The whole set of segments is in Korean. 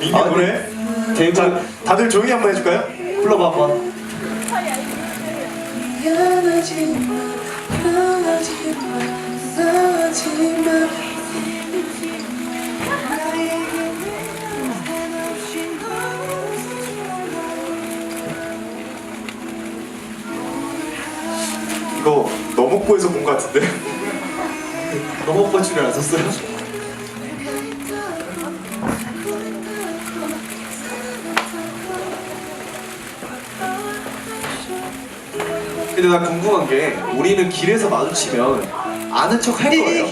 민규 아, 노래? 대구 자, 다들 조용히 한번 해줄까요? 불러봐 한번. 미안하지만 미안하지만 미안하지만 이거 너목고에서 본 것 같은데. 너무 뻗치를 안 썼어요? 근데 나 궁금한 게 우리는 길에서 마주치면 아는 척 할 거예요?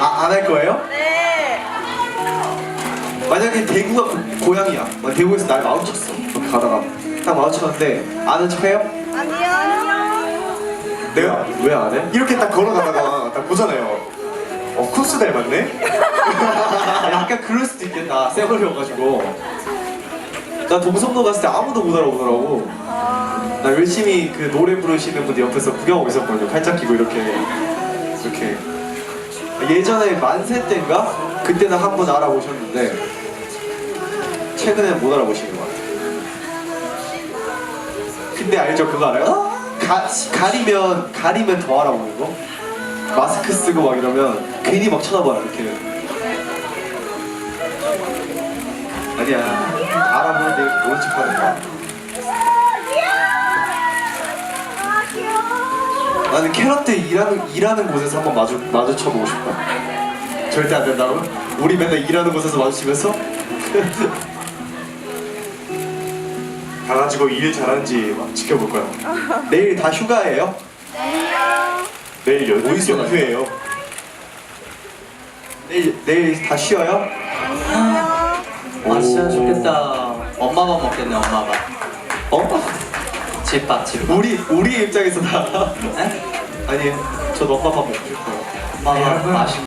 아, 안 할 거예요? 네. 만약에 대구가 고- 고향이야. 막 대구에서 날 마주쳤어. 그렇게 가다가 딱 마주쳤는데 아는 척 해요? 아니요. 내가 왜 안 해? 이렇게 딱 걸어가다가 딱 보잖아요. 어, 쿠스 닮았네? 약간 그럴 수도 있겠다. 쌩얼이어가지고. 나 동성로 갔을 때 아무도 못 알아보더라고. 나 열심히 그 노래 부르시는 분들 옆에서 구경하고 있었거든요. 팔짱 끼고 이렇게. 이렇게. 예전에 만세 때인가? 그때는 한 번 알아보셨는데, 최근에는 못 알아보시는 것 같아요. 근데 알죠? 그거 알아요? 가, 가리면, 가리면 더 알아보는 거? 마스크 쓰고 막 이러면 괜히 막 쳐다봐요, 이렇게. 아니야. 알아보는데 모른 척 하는 거야. 나는 캐럿 때 일하는, 일하는 곳에서 한번 마주, 마주쳐보고 싶다. 절대 안 된다고? 우리 맨날 일하는 곳에서 마주치면서? 가가지고 일 잘하는지 막 지켜볼 거야. 내일 다 휴가예요? 내일 연, 어디서 연휴예요. 내일, 내일 다 쉬어요? 아 진짜 좋겠다. 엄마만 먹겠네 엄마가. 어? 집밥 집밥. 우리, 우리 입장에서 다. 에? 아니, 전 엄마 밥 먹고 싶어요. 엄마가 맛있.